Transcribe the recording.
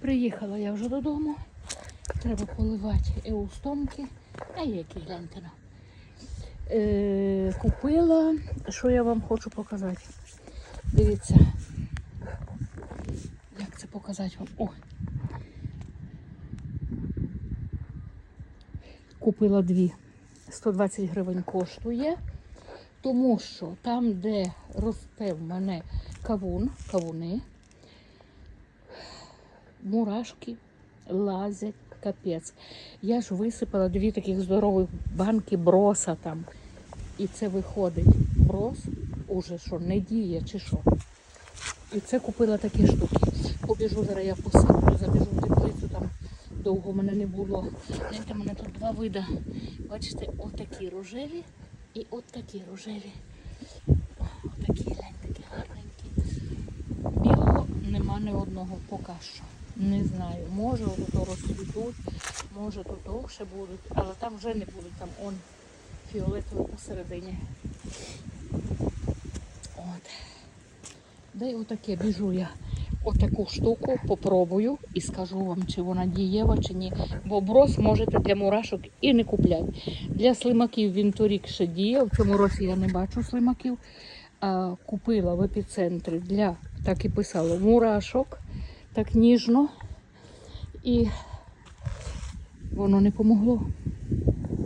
Приїхала я вже додому. Треба поливати еустомки. А які гляньте. Е, купила, що я вам хочу показати. Дивіться. Як це показати вам? О! Купила дві. 120 гривень коштує. Тому що там, де росте в мене кавун, кавуни, мурашки лазять капець. Я ж висипала дві таких здорових банки броса там. І це виходить. Брос уже що, не діє чи що. І це купила такі штуки. Побіжу зараз я посиплю, забіжу в теплицю, там довго мене не було. Знаєте, мене тут два види. Бачите, отакі рожеві і от такі рожеві. Отакі, глянь, такі гарненькі. Білого нема ні одного поки що. Не знаю. Може ото розцвітуть, може тут довше будуть, але там вже не будуть, там он фіолетовий посередині. От. Да й отаке біжу я. Отаку штуку попробую і скажу вам, чи вона дієва, чи ні. Бо брос можете для мурашок і не купляти. Для слимаків він торік ще діє. В цьому році я не бачу слимаків. А, купила в епіцентрі для, так і писало, мурашок, так ніжно. І воно не помогло.